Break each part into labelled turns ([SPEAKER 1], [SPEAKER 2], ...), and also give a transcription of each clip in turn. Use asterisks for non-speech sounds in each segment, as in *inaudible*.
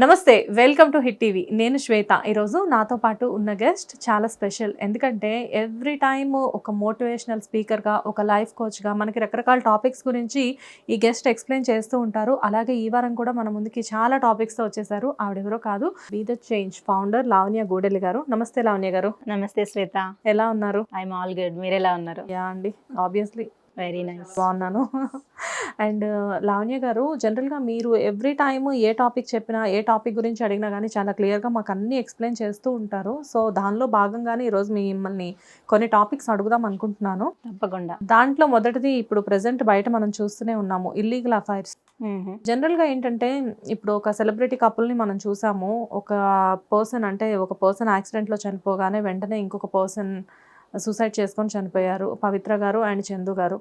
[SPEAKER 1] నమస్తే welcome to hit TV. నేను శ్వేత. ఈరోజు నాతో పాటు ఉన్న గెస్ట్ చాలా స్పెషల్. ఎందుకంటే ఎవ్రీ టైమ్ ఒక మోటివేషనల్ స్పీకర్గా ఒక లైఫ్ కోచ్గా మనకి రకరకాల టాపిక్స్ గురించి ఈ గెస్ట్ ఎక్స్ప్లెయిన్ చేస్తూ ఉంటారు. అలాగే ఈ వారం కూడా మన ముందుకి చాలా టాపిక్స్తో వచ్చేసారు. ఆవిడెవరో కాదు be the change founder Lavanya Gudelli గారు. నమస్తే లావణ్య గారు.
[SPEAKER 2] నమస్తే శ్వేత.
[SPEAKER 1] ఎలా ఉన్నారు?
[SPEAKER 2] I'm all good. మీరు ఎలా ఉన్నారు?
[SPEAKER 1] యా అండి. ఆబ్వియస్లీ
[SPEAKER 2] వెరీ నైస్
[SPEAKER 1] బాగున్నాను. అండ్ లావణ్య గారు జనరల్గా మీరు ఎవ్రీ టైమ్ ఏ టాపిక్ చెప్పినా ఏ టాపిక్ గురించి అడిగినా కానీ చాలా క్లియర్గా మాకు అన్ని ఎక్స్ప్లెయిన్ చేస్తూ ఉంటారు. సో దానిలో భాగంగానే ఈరోజు మిమ్మల్ని కొన్ని టాపిక్స్ అడుగుదాం అనుకుంటున్నాను.
[SPEAKER 2] తప్పకుండా.
[SPEAKER 1] దాంట్లో మొదటిది ఇప్పుడు ప్రెసెంట్ బయట మనం చూస్తూనే ఉన్నాము ఇల్లీగల్ అఫైర్స్. జనరల్గా ఏంటంటే ఇప్పుడు ఒక సెలబ్రిటీ కపుల్ని మనం చూసాము ఒక పర్సన్ అంటే ఒక పర్సన్ యాక్సిడెంట్లో చనిపోగానే వెంటనే ఇంకొక పర్సన్ సూసైడ్ చేసుకొని చనిపోయారు. పవిత్ర గారు అండ్ చందు గారు.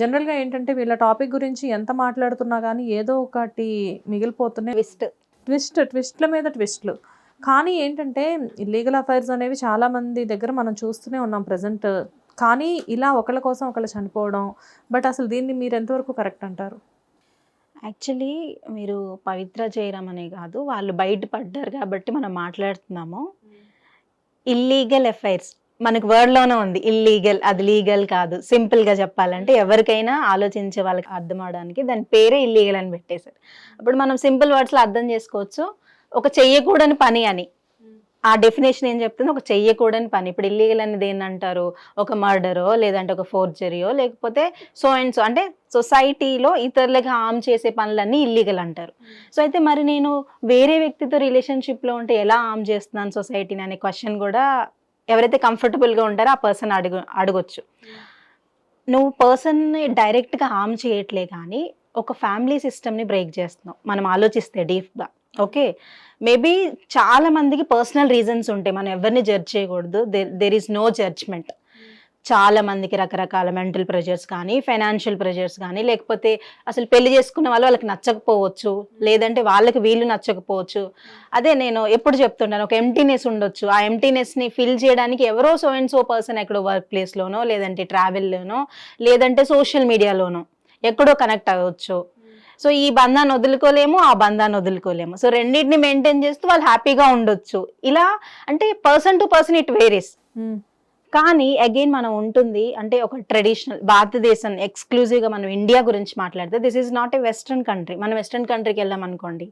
[SPEAKER 1] జనరల్గా ఏంటంటే వీళ్ళ టాపిక్ గురించి ఎంత మాట్లాడుతున్నా కానీ ఏదో ఒకటి మిగిలిపోతున్నాయి
[SPEAKER 2] ట్విస్ట్.
[SPEAKER 1] ట్విస్ట్ ట్విస్ట్ల మీద ట్విస్ట్లు. కానీ ఏంటంటే ఇల్లీగల్ అఫైర్స్ అనేవి చాలా మంది దగ్గర మనం చూస్తూనే ఉన్నాం ప్రజెంట్ కానీ ఇలా ఒకళ్ళ కోసం ఒకళ్ళు చనిపోవడం బట్ అసలు దీన్ని మీరు ఎంతవరకు కరెక్ట్ అంటారు?
[SPEAKER 2] యాక్చువల్లీ మీరు పవిత్ర జయరామ్ అనే కాదు వాళ్ళు బయట పడ్డారు కాబట్టి మనం మాట్లాడుతున్నాము. ఇల్లీగల్ ఎఫైర్స్ మనకు వర్డ్లోనే లోనే ఉంది ఇల్లీగల్ అది లీగల్ కాదు. సింపుల్గా గా చెప్పాలంటే ఎవరికైనా ఆలోచించే వాళ్ళకి అర్థం అవడానికి దాని పేరే ఇల్లీగల్ అని పెట్టేశారు. అప్పుడు మనం సింపుల్ వర్డ్స్లో అర్థం చేసుకోవచ్చు. ఒక చెయ్యకూడని పని అని. ఆ డెఫినేషన్ ఏం చెప్తుంది? ఒక చెయ్యకూడని పని. ఇప్పుడు ఇల్లీగల్ అనేది ఏంటంటారు ఒక మర్డరో లేదంటే ఒక ఫోర్జరీయో లేకపోతే సో అండ్ సో అంటే సొసైటీలో ఇతరులకు హామ్ చేసే పనులన్నీ ఇల్లీగల్ అంటారు. సో అయితే మరి నేను వేరే వ్యక్తితో రిలేషన్షిప్లో ఉంటే ఎలా హామ్ చేస్తున్నాను సొసైటీని అనే క్వశ్చన్ కూడా ఎవరైతే కంఫర్టబుల్గా ఉంటారో ఆ పర్సన్ అడుగు అడగొచ్చు. నువ్వు పర్సన్ని డైరెక్ట్గా హామ్ చేయట్లే కానీ ఒక ఫ్యామిలీ సిస్టమ్ని బ్రేక్ చేస్తున్నావు. మనం ఆలోచిస్తే డీప్గా ఓకే మేబీ చాలా మందికి పర్సనల్ రీజన్స్ ఉంటాయి. మనం ఎవరిని జడ్జ్ చేయకూడదు. దెర్ ఈస్ నో జడ్జ్మెంట్ చాలా మందికి రకరకాల మెంటల్ ప్రెషర్స్ కానీ ఫైనాన్షియల్ ప్రెషర్స్ కానీ లేకపోతే అసలు పెళ్ళి చేసుకున్న వాళ్ళు వాళ్ళకి నచ్చకపోవచ్చు లేదంటే వాళ్ళకి వీళ్ళు నచ్చకపోవచ్చు. అదే నేను ఎప్పుడు చెప్తుంటాను ఒక ఎంటీనెస్ ఉండొచ్చు. ఆ ఎంటీనెస్ని ఫిల్ చేయడానికి ఎవరో సో అండ్ సో పర్సన్ ఎక్కడో వర్క్ ప్లేస్లోనో లేదంటే ట్రావెల్లోనో లేదంటే సోషల్ మీడియాలోనో ఎక్కడో కనెక్ట్ అవ్వచ్చు. సో ఈ బంధాన్ని వదులుకోలేము ఆ బంధాన్ని వదులుకోలేము. సో రెండింటిని మెయింటైన్ చేస్తూ వాళ్ళు హ్యాపీగా ఉండొచ్చు. ఇలా అంటే person to person it varies కానీ అగైన్ మనం ఉంటుంది అంటే ఒక ట్రెడిషనల్ భారతదేశం ఎక్స్క్లూజివ్గా మనం ఇండియా గురించి మాట్లాడితే this is not a western country మనం వెస్ట్రన్ కంట్రీకి వెళ్ళాం అనుకోండి.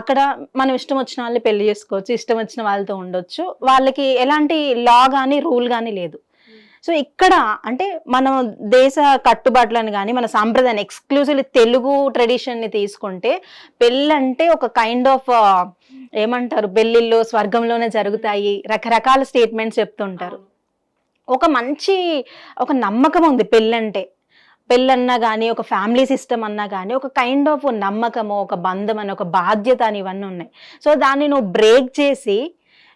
[SPEAKER 2] అక్కడ మనం ఇష్టం వచ్చిన వాళ్ళు పెళ్ళి చేసుకోవచ్చు ఇష్టం వచ్చిన వాళ్ళతో ఉండొచ్చు. వాళ్ళకి ఎలాంటి లా కానీ రూల్ కానీ లేదు. సో ఇక్కడ అంటే మనం దేశ కట్టుబాట్లను కానీ మన సాంప్రదాయం ఎక్స్క్లూజివ్లీ తెలుగు ట్రెడిషన్ని తీసుకుంటే పెళ్ళంటే ఒక కైండ్ ఆఫ్ ఏమంటారు? పెళ్ళిళ్ళు స్వర్గంలోనే జరుగుతాయి రకరకాల స్టేట్మెంట్స్ చెప్తుంటారు. ఒక మంచి ఒక నమ్మకం ఉంది పెళ్ళంటే. పెళ్ళన్నా కానీ ఒక ఫ్యామిలీ సిస్టమ్ అన్నా కానీ ఒక కైండ్ ఆఫ్ నమ్మకము ఒక బంధం అని ఒక బాధ్యత అని ఇవన్నీ ఉన్నాయి. సో దాన్ని నువ్వు బ్రేక్ చేసి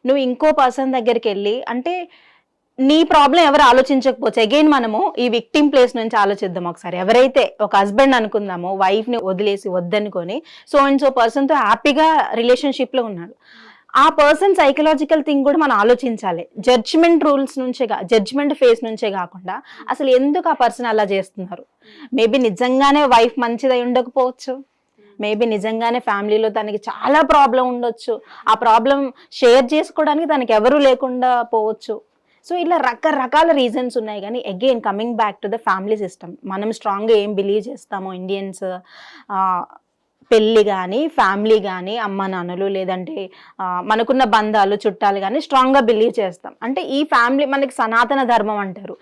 [SPEAKER 2] నువ్వు ఇంకో పర్సన్ దగ్గరికి వెళ్ళి అంటే నీ ప్రాబ్లం ఎవరు ఆలోచించకపోవచ్చు అగైన్ మనము ఈ విక్టిమ్ ప్లేస్ నుంచి ఆలోచిద్దాం ఒకసారి. ఎవరైతే ఒక హస్బెండ్ అనుకుందామో వైఫ్ని వదిలేసి వద్దనుకొని సో అండ్ సో పర్సన్తో హ్యాపీగా రిలేషన్షిప్లో ఉన్నాడు. ఆ పర్సన్ సైకలాజికల్ థింగ్ కూడా మనం ఆలోచించాలి. జడ్జ్మెంట్ రూల్స్ నుంచే జడ్జ్మెంట్ ఫేస్ నుంచే కాకుండా అసలు ఎందుకు ఆ పర్సన్ అలా చేస్తున్నారు? మేబీ నిజంగానే వైఫ్ మంచిదై ఉండకపోవచ్చు. మేబీ నిజంగానే ఫ్యామిలీలో తనకి చాలా ప్రాబ్లం ఉండొచ్చు. ఆ ప్రాబ్లం షేర్ చేసుకోవడానికి తనకి ఎవరు లేకుండా పోవచ్చు. సో ఇలా రకరకాల రీజన్స్ ఉన్నాయి. కానీ again coming back to the family system మనం స్ట్రాంగ్గా ఏం బిలీవ్ చేస్తామో ఇండియన్స్ పెళ్ళి కానీ ఫ్యామిలీ కానీ అమ్మ నాన్నలు లేదంటే మనకున్న బంధాలు చుట్టాలు కానీ స్ట్రాంగ్గా బిలీవ్ చేస్తాం. అంటే ఈ ఫ్యామిలీ మనకి సనాతన ధర్మం అంటారు.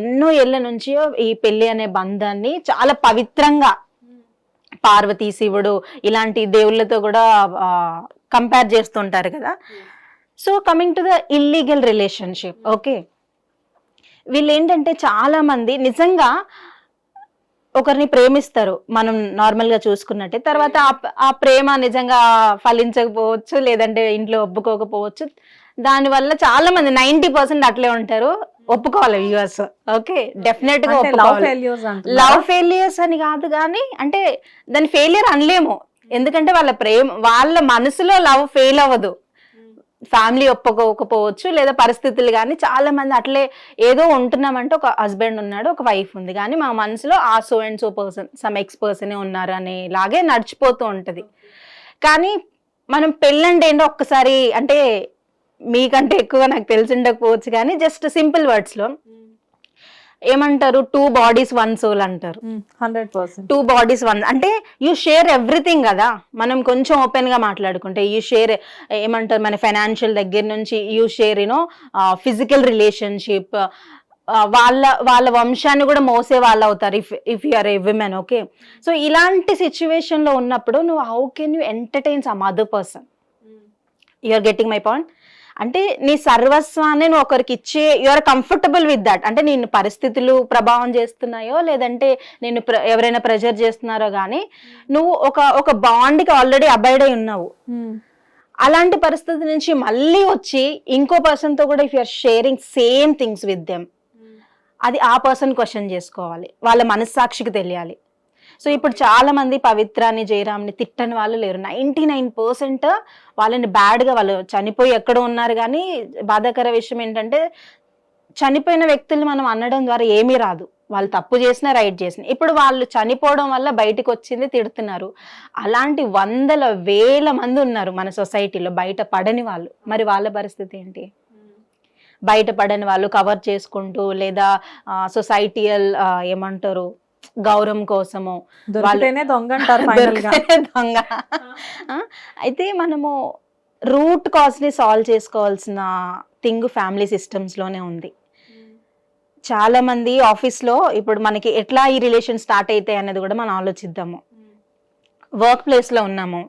[SPEAKER 2] ఎన్నో ఏళ్ళ నుంచి ఈ పెళ్ళి అనే బంధాన్ని చాలా పవిత్రంగా పార్వతీ శివుడు ఇలాంటి దేవుళ్ళతో కూడా కంపేర్ చేస్తుంటారు కదా. So coming to the illegal relationship okay. వీళ్ళు ఏంటంటే చాలామంది నిజంగా ఒకరిని ప్రేమిస్తారు మనం నార్మల్గా చూసుకున్నట్టే. తర్వాత ఆ- ప్రేమ నిజంగా ఫలించకపోవచ్చు లేదంటే ఇంట్లో ఒప్పుకోకపోవచ్చు. దానివల్ల చాలా మంది నైన్టీ పర్సెంట్ అట్లే ఉంటారు. ఒప్పుకోవాలి వ్యూవర్స్ ఓకే డెఫినెట్గా
[SPEAKER 1] లవ్ ఫెయిలియర్స్
[SPEAKER 2] అని కాదు కానీ అంటే దాని ఫెయిలియర్ అనలేము. ఎందుకంటే వాళ్ళ ప్రేమ వాళ్ళ మనసులో లవ్ ఫెయిల్ అవ్వదు. ఫ్యామిలీ ఒప్పుకోకపోవచ్చు లేదా పరిస్థితులు కానీ చాలా మంది అట్లే ఏదో ఉంటున్నామంటే ఒక హస్బెండ్ ఉన్నాడు ఒక వైఫ్ ఉంది. కానీ మా మనసులో ఆ so and so person some ex పర్సనే ఉన్నారు అనేలాగే నడిచిపోతూ ఉంటుంది. కానీ మనం పెళ్ళంటే ఏంటో ఒక్కసారి అంటే మీకంటే ఎక్కువ నాకు తెలిసి ఉండకపోవచ్చు కానీ జస్ట్ సింపుల్ వర్డ్స్లో ఏమంటారు? టూ బాడీస్ వన్ సోల్ అంటారు.
[SPEAKER 1] Hundred percent
[SPEAKER 2] two bodies one అంటే యూ షేర్ ఎవ్రీథింగ్ కదా? మనం కొంచెం ఓపెన్గా మాట్లాడుకుంటే యూ షేర్ ఏమంటారు మన ఫైనాన్షియల్ దగ్గర నుంచి you share you know physical relationship వాళ్ళ వాళ్ళ వంశాన్ని కూడా మోసే వాళ్ళు అవుతారు if if you are a women okay so ఇలాంటి సిచ్యువేషన్లో ఉన్నప్పుడు నువ్వు how can you entertain some other person you are getting my point అంటే నీ సర్వస్వాన్ని నువ్వు ఒకరికి ఇచ్చే you are comfortable with that అంటే నేను పరిస్థితులు ప్రభావం చేస్తున్నాయో లేదంటే నేను ఎవరైనా ప్రెజర్ చేస్తున్నారో కానీ నువ్వు ఒక ఒక బాండ్కి ఆల్రెడీ అబైడ్ అయి ఉన్నావు. అలాంటి పరిస్థితి నుంచి మళ్ళీ వచ్చి ఇంకో పర్సన్తో కూడా if you're sharing same things with them అది ఆ పర్సన్ క్వశ్చన్ చేసుకోవాలి. వాళ్ళ మనస్సాక్షికి తెలియాలి. సో ఇప్పుడు చాలా మంది పవిత్రాన్ని జయరామ్ని తిట్టని వాళ్ళు లేరు. నైంటీ నైన్ పర్సెంట్ వాళ్ళని బ్యాడ్గా వాళ్ళు చనిపోయి ఎక్కడో ఉన్నారు. కానీ బాధాకర విషయం ఏంటంటే చనిపోయిన వ్యక్తుల్ని మనం అనడం ద్వారా ఏమీ రాదు. వాళ్ళు తప్పు చేసినా రైట్ చేసిన. ఇప్పుడు వాళ్ళు చనిపోవడం వల్ల బయటకు వచ్చింది తిడుతున్నారు. అలాంటి వందల వేల మంది ఉన్నారు మన సొసైటీలో బయట పడని వాళ్ళు. మరి వాళ్ళ పరిస్థితి ఏంటి? బయట పడని వాళ్ళు కవర్ చేసుకుంటూ లేదా సొసైటియల్ ఏమంటారు? గౌరవం కోసము
[SPEAKER 1] దొంగ *laughs*
[SPEAKER 2] దొంగ. అయితే మనము రూట్ కాజ్ని సాల్వ్ చేసుకోవాల్సిన థింగ్ ఫ్యామిలీ సిస్టమ్స్లోనే ఉంది. చాలా మంది ఆఫీస్లో ఇప్పుడు మనకి ఎట్లా ఈ రిలేషన్ స్టార్ట్ అవుతాయి అనేది కూడా మనం ఆలోచిద్దాము. వర్క్ ప్లేస్లో ఉన్నాము.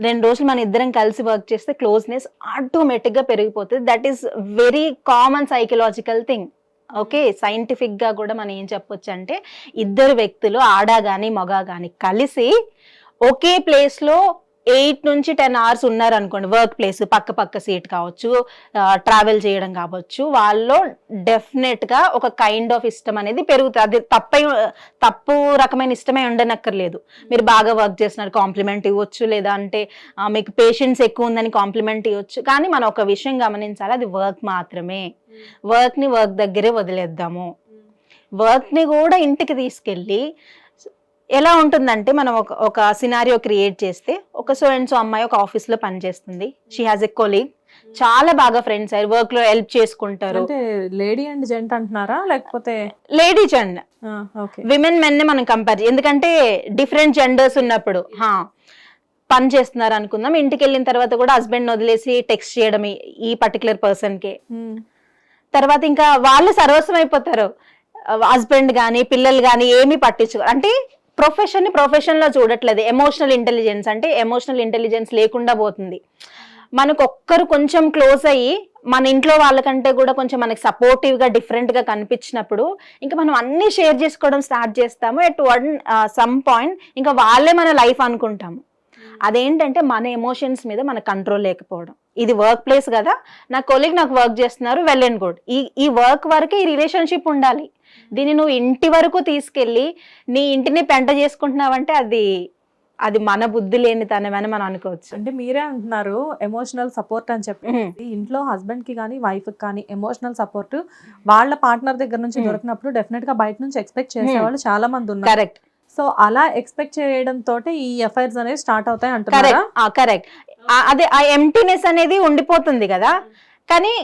[SPEAKER 2] రెండు రోజులు మన ఇద్దరం కలిసి వర్క్ చేస్తే క్లోజ్నెస్ ఆటోమేటిక్గా పెరిగిపోతుంది. That is very common psychological thing okay సైంటిఫిక్గా కూడా మనం ఏం చెప్పొచ్చు అంటే ఇద్దరు వ్యక్తులు ఆడ కానీ మగ కానీ కలిసి ఒకే ప్లేస్లో ఎయిట్ నుంచి టెన్ అవర్స్ ఉన్నారు అనుకోండి వర్క్ ప్లేస్ పక్క పక్క సీట్ కావచ్చు ట్రావెల్ చేయడం కావచ్చు వాళ్ళలో డెఫినెట్గా ఒక కైండ్ ఆఫ్ ఇష్టం అనేది పెరుగుతుంది. అది తప్పై తప్పు రకమైన ఇష్టమే ఉండనక్కర్లేదు. మీరు బాగా వర్క్ చేస్తున్నారు కాంప్లిమెంట్ ఇవ్వచ్చు లేదా అంటే మీకు పేషెన్స్ ఎక్కువ ఉందని కాంప్లిమెంట్ ఇవ్వచ్చు. కానీ మనం ఒక విషయం గమనించాలి అది వర్క్ మాత్రమే. వర్క్ని వర్క్ దగ్గరే వదిలేద్దాము. వర్క్ని కూడా ఇంటికి తీసుకెళ్ళి ఎలా ఉంటుందంటే మనం ఒక ఒక సినారియో క్రియేట్ చేస్తే ఒక సో అండ్ సో అమ్మాయి ఒక ఆఫీస్లో పనిచేస్తుంది. షీ హాజ్ ఎ కొలీగ్ చాలా బాగా ఫ్రెండ్స్ అయ్యారు. వర్క్లో హెల్ప్ చేసుకుంటారు.
[SPEAKER 1] అంటే లేడీ అండ్ జెంట్ అంటున్నారా? లేకపోతే
[SPEAKER 2] అండ్
[SPEAKER 1] ఓకే
[SPEAKER 2] విమెన్ మెన్ మనం కంపేర్ ఎందుకంటే డిఫరెంట్ జెండర్స్ ఉన్నప్పుడు హా పని చేస్తున్నారు అనుకుందాం. ఇంటికి వెళ్ళిన తర్వాత కూడా హస్బెండ్ వదిలేసి టెక్స్ట్ చేయడం ఈ- పర్టికులర్ పర్సన్కి. తర్వాత ఇంకా వాళ్ళు సర్వస్వం అయిపోతారు. హస్బెండ్ కానీ పిల్లలు కానీ ఏమీ పట్టించు అంటే ప్రొఫెషన్ని ప్రొఫెషన్లో చూడట్లేదు. ఎమోషనల్ ఇంటెలిజెన్స్ అంటే ఎమోషనల్ ఇంటెలిజెన్స్ లేకుండా పోతుంది. మనకు ఒక్కరు కొంచెం క్లోజ్ అయ్యి మన ఇంట్లో వాళ్ళకంటే కూడా కొంచెం మనకి సపోర్టివ్గా డిఫరెంట్గా కనిపించినప్పుడు ఇంకా మనం అన్ని షేర్ చేసుకోవడం స్టార్ట్ చేస్తాము. ఎట్ వన్ సమ్ పాయింట్ ఇంకా వాళ్ళే మన లైఫ్ అనుకుంటాము. అదేంటంటే మన ఎమోషన్స్ మీద మన కంట్రోల్ లేకపోవడం. ఇది వర్క్ ప్లేస్ కదా. నా కొలీగ్ నాకు వర్క్ చేస్తున్నారు వెల్ అండ్ గుడ్ ఈ ఈ వర్క్ వరకే ఈ రిలేషన్షిప్ ఉండాలి. దీన్ని నువ్వు ఇంటి వరకు తీసుకెళ్ళి నీ ఇంటిని పెంట చేసుకుంటున్నావంటే అది అది మన బుద్ధి లేని తనమని మనం అనుకోవచ్చు.
[SPEAKER 1] అంటే మీరే అంటున్నారు ఎమోషనల్ సపోర్ట్ అని చెప్పి. ఇంట్లో హస్బెండ్కి కానీ వైఫ్కి కానీ ఎమోషనల్ సపోర్ట్ వాళ్ళ పార్ట్నర్ దగ్గర నుంచి. దొరికినప్పుడు డెఫినెట్గా బయట నుంచి ఎక్స్పెక్ట్ చేసేవాళ్ళు చాలా మంది ఉన్నారు.
[SPEAKER 2] కరెక్ట్
[SPEAKER 1] సో అలా ఎక్స్పెక్ట్ చేయడం తోటి ఈ ఎఫ్ఐఆర్స్ అనేవి స్టార్ట్ అవుతాయి అంటున్నారా?
[SPEAKER 2] కరెక్ట్ కరెక్ట్ అదే ఆ ఎంటీనెస్ అనేది ఉండిపోతుంది కదా. కానీ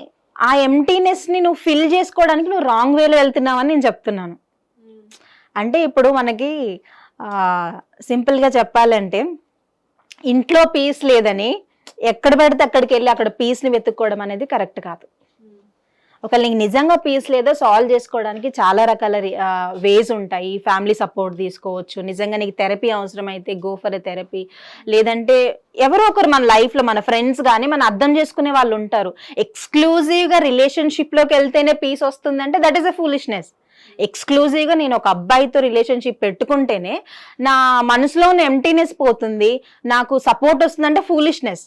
[SPEAKER 2] ఆ ఎంటీనెస్ని నువ్వు ఫిల్ చేసుకోవడానికి నువ్వు రాంగ్ వేలో వెళ్తున్నావని నేను చెప్తున్నాను. అంటే ఇప్పుడు మనకి సింపుల్గా చెప్పాలంటే ఇంట్లో పీస్ లేదని ఎక్కడ పెడితే అక్కడికి వెళ్ళి అక్కడ పీస్ని వెతుక్కోవడం అనేది కరెక్ట్ కాదు. ఒకవేళ నీకు నిజంగా పీస్ లేదో సాల్వ్ చేసుకోవడానికి చాలా రకాల వేస్ ఉంటాయి. ఫ్యామిలీ సపోర్ట్ తీసుకోవచ్చు. నిజంగా నీకు థెరపీ అవసరం అయితే గో ఫర్ ఎ థెరపీ లేదంటే ఎవరో ఒకరు మన లైఫ్లో మన ఫ్రెండ్స్ కానీ మన అర్థం చేసుకునే వాళ్ళు ఉంటారు. ఎక్స్క్లూజివ్గా రిలేషన్షిప్లోకి వెళ్తేనే పీస్ వస్తుందంటే దట్ ఈస్ అ ఫూలిష్నెస్ ఎక్స్క్లూజివ్గా నేను ఒక అబ్బాయితో రిలేషన్షిప్ పెట్టుకుంటేనే నా మనసులో ఉన్న ఎంటీనెస్ పోతుంది. నాకు సపోర్ట్ వస్తుందంటే ఫూలిష్నెస్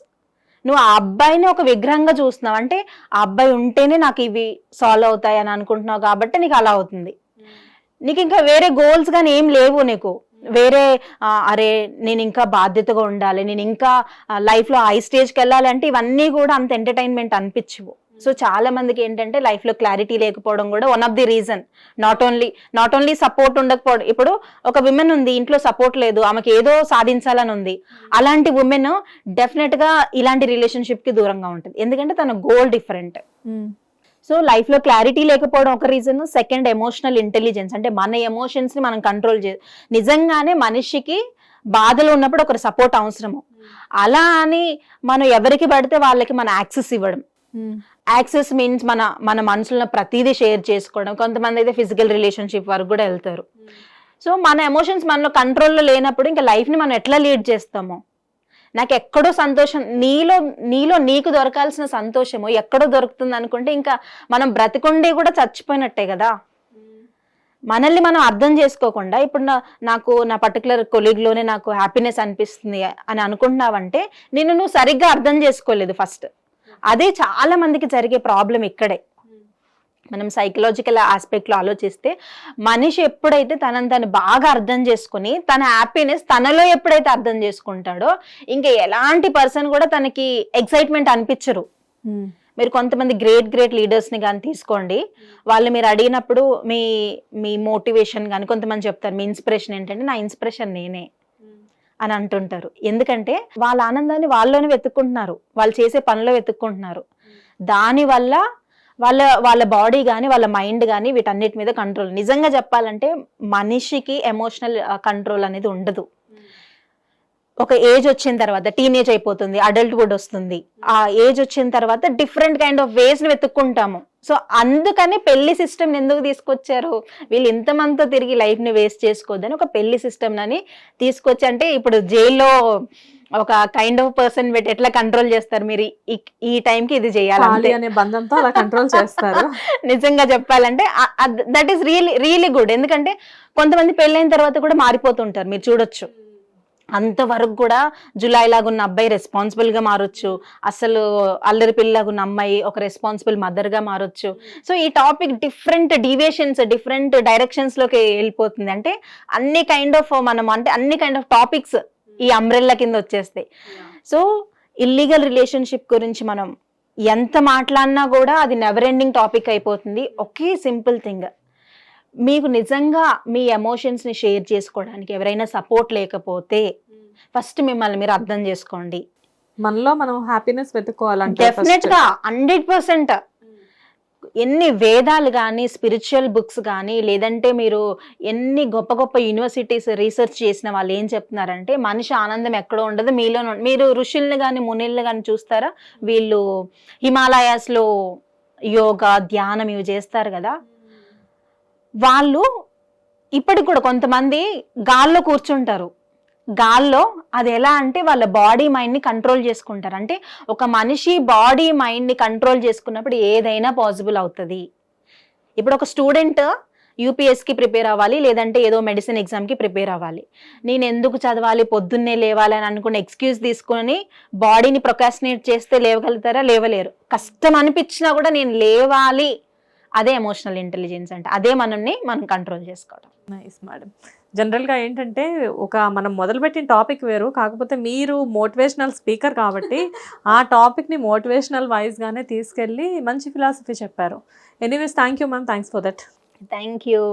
[SPEAKER 2] నువ్వు ఆ అబ్బాయిని ఒక విగ్రహంగా చూస్తున్నావు. అంటే ఆ అబ్బాయి ఉంటేనే నాకు ఇవి సాల్వ్ అవుతాయి అని అనుకుంటున్నావు కాబట్టి నీకు అలా అవుతుంది. నీకు ఇంకా వేరే గోల్స్ కానీ ఏం లేవు నీకు. వేరే అరే నేను ఇంకా బాధ్యతగా ఉండాలి. నేను ఇంకా లైఫ్లో హై స్టేజ్కి వెళ్ళాలి అంటే ఇవన్నీ కూడా అంత ఎంటర్టైన్మెంట్ అనిపించవు. సో చాలా మందికి ఏంటంటే లైఫ్లో క్లారిటీ లేకపోవడం కూడా one of the reason not only not only support ఉండకపోవడం. ఇప్పుడు ఒక విమెన్ ఉంది ఇంట్లో సపోర్ట్ లేదు ఆమెకి ఏదో సాధించాలని ఉంది. అలాంటి ఉమెన్ డెఫినెట్గా ఇలాంటి రిలేషన్షిప్కి దూరంగా ఉంటుంది. ఎందుకంటే తన గోల్ డిఫరెంట్ సో లైఫ్లో క్లారిటీ లేకపోవడం ఒక రీజన్ సెకండ్ ఎమోషనల్ ఇంటెలిజెన్స్ అంటే మన ఎమోషన్స్ని మనం కంట్రోల్ చే నిజంగానే మనిషికి బాధలు ఉన్నప్పుడు ఒకరి సపోర్ట్ అవసరము. అలా అని మనం ఎవరికి పడితే వాళ్ళకి మన యాక్సెస్ ఇవ్వడం. యాక్సెస్ మీన్స్ మన మన మనసులో ప్రతిదీ షేర్ చేసుకోవడం. కొంతమంది అయితే ఫిజికల్ రిలేషన్షిప్ వరకు కూడా వెళ్తారు. సో మన ఎమోషన్స్ మనలో కంట్రోల్లో లేనప్పుడు ఇంకా లైఫ్ని మనం ఎట్లా లీడ్ చేస్తాము? నాకు ఎక్కడో సంతోషం నీలో నీలో నీకు దొరకాల్సిన సంతోషము ఎక్కడో దొరుకుతుంది అనుకుంటే ఇంకా మనం బ్రతికుండే కూడా చచ్చిపోయినట్టే కదా? మనల్ని మనం అర్థం చేసుకోకుండా ఇప్పుడు నాకు నా పర్టికులర్ కొలీగ్లోనే నాకు హ్యాపీనెస్ అనిపిస్తుంది అని అనుకుంటున్నావంటే నిన్ను నువ్వు సరిగ్గా అర్థం చేసుకోలేదు ఫస్ట్ అదే చాలా మందికి జరిగే ప్రాబ్లం ఇక్కడే. మనం సైకలాజికల్ ఆస్పెక్ట్లో ఆలోచిస్తే మనిషి ఎప్పుడైతే తనని తను బాగా అర్థం చేసుకుని తన హ్యాపీనెస్ తనలో ఎప్పుడైతే అర్థం చేసుకుంటాడో ఇంకా ఎలాంటి పర్సన్ కూడా తనకి ఎక్సైట్మెంట్ అనిపించరు. మీరు కొంతమంది గ్రేట్ గ్రేట్ లీడర్స్ని కానీ తీసుకోండి. వాళ్ళు మీరు అడిగినప్పుడు మీ మీ మోటివేషన్ కానీ కొంతమంది చెప్తారు మీ ఇన్స్పిరేషన్ ఏంటంటే నా ఇన్స్పిరేషన్ నేనే. అని అంటుంటారు. ఎందుకంటే వాళ్ళ ఆనందాన్ని వాళ్ళలోనే వెతుక్కుంటున్నారు. వాళ్ళు చేసే పనిలో వెతుక్కుంటున్నారు. దానివల్ల వాళ్ళ వాళ్ళ బాడీ కానీ వాళ్ళ మైండ్ కానీ వీటన్నిటి మీద కంట్రోల్. నిజంగా చెప్పాలంటే మనిషికి ఎమోషనల్ కంట్రోల్ అనేది ఉండదు. ఒక ఏజ్ వచ్చిన తర్వాత టీనేజ్ అయిపోతుంది అడల్ట్హుడ్ వస్తుంది. ఆ ఏజ్ వచ్చిన తర్వాత డిఫరెంట్ కైండ్ ఆఫ్ వేస్ని వెతుక్కుంటాము. సో అందుకని పెళ్ళి సిస్టమ్ ఎందుకు తీసుకొచ్చారు? వీళ్ళు ఇంతమందితో తిరిగి లైఫ్ని వేస్ట్ చేసుకోవద్దని ఒక పెళ్ళి సిస్టమ్ అని తీసుకొచ్చి అంటే ఇప్పుడు జైల్లో ఒక కైండ్ ఆఫ్ పర్సన్ పెట్టి ఎట్లా కంట్రోల్ చేస్తారు మీరు? ఈ- టైంకి ఇది చేయాలి.
[SPEAKER 1] అనే బంధంతో అలా కంట్రోల్ చేస్తారు. *laughs*
[SPEAKER 2] నిజంగా చెప్పాలంటే that is really really good ఎందుకంటే కొంతమంది పెళ్ళైన తర్వాత కూడా మారిపోతుంటారు మీరు చూడొచ్చు. అంతవరకు కూడా జులై లాగా ఉన్న అబ్బాయి రెస్పాన్సిబుల్గా మారొచ్చు. అసలు అల్లరి పిల్లలాగా ఉన్న అమ్మాయి ఒక రెస్పాన్సిబుల్ మదర్గా మారొచ్చు. సో ఈ టాపిక్ డిఫరెంట్ డీవియేషన్స్ డిఫరెంట్ డైరెక్షన్స్లోకి వెళ్ళిపోతుంది. అంటే అన్ని కైండ్ ఆఫ్ మనం అంటే అన్ని కైండ్ ఆఫ్ టాపిక్స్ ఈ అంబ్రెల్లా కింద వచ్చేస్తాయి. సో ఇల్లీగల్ రిలేషన్షిప్ గురించి మనం ఎంత మాట్లాడినా కూడా అది నెవర్ ఎండింగ్ టాపిక్ అయిపోతుంది. ఒకే సింపుల్ థింగ్ మీకు నిజంగా మీ ఎమోషన్స్ని షేర్ చేసుకోవడానికి ఎవరైనా సపోర్ట్ లేకపోతే ఫస్ట్ మిమ్మల్ని మీరు అర్థం చేసుకోండి.
[SPEAKER 1] మనలో మనం హ్యాపీనెస్ వెతుక్కోవాలంటే
[SPEAKER 2] డెఫినెట్గా హండ్రెడ్ పర్సెంట్ ఎన్ని వేదాలు కానీ స్పిరిచువల్ బుక్స్ కానీ లేదంటే మీరు ఎన్ని గొప్ప గొప్ప యూనివర్సిటీస్ రీసెర్చ్ చేసిన వాళ్ళు ఏం చెప్తున్నారంటే మనిషి ఆనందం ఎక్కడో ఉండదు. మీలో మీరు ఋషుల్ని కానీ మునిల్ని కానీ చూస్తారా? వీళ్ళు హిమాలయాస్లో యోగా ధ్యానం ఇవి చేస్తారు కదా? వాళ్ళు ఇప్పటికి కూడా కొంతమంది గాల్లో కూర్చుంటారు. గాల్లో అది ఎలా అంటే వాళ్ళ బాడీ మైండ్ని కంట్రోల్ చేసుకుంటారు. అంటే ఒక మనిషి బాడీ మైండ్ని కంట్రోల్ చేసుకున్నప్పుడు ఏదైనా పాసిబుల్ అవుతుంది. ఇప్పుడు ఒక స్టూడెంట్ యూపీఎస్కి ప్రిపేర్ అవ్వాలి లేదంటే ఏదో మెడిసిన్ ఎగ్జామ్కి ప్రిపేర్ అవ్వాలి. నేను ఎందుకు చదవాలి పొద్దున్నే లేవాలి అని అనుకున్న ఎక్స్క్యూజ్ తీసుకొని బాడీని ప్రొకాసినేట్ చేస్తే లేవగలుగుతారా? లేవలేరు. కష్టం అనిపించినా కూడా నేను లేవాలి అదే ఎమోషనల్ ఇంటెలిజెన్స్ అంటే. అదే మనల్ని మనం కంట్రోల్ చేసుకోవడం
[SPEAKER 1] నైస్ మేడం జనరల్గా ఏంటంటే ఒక మనం మొదలుపెట్టిన టాపిక్ వేరు కాకపోతే మీరు మోటివేషనల్ స్పీకర్ కాబట్టి ఆ టాపిక్ని మోటివేషనల్ వైజ్గానే తీసుకెళ్ళి మంచి ఫిలాసఫీ చెప్పారు. Anyways thank you ma'am thanks for that
[SPEAKER 2] thank you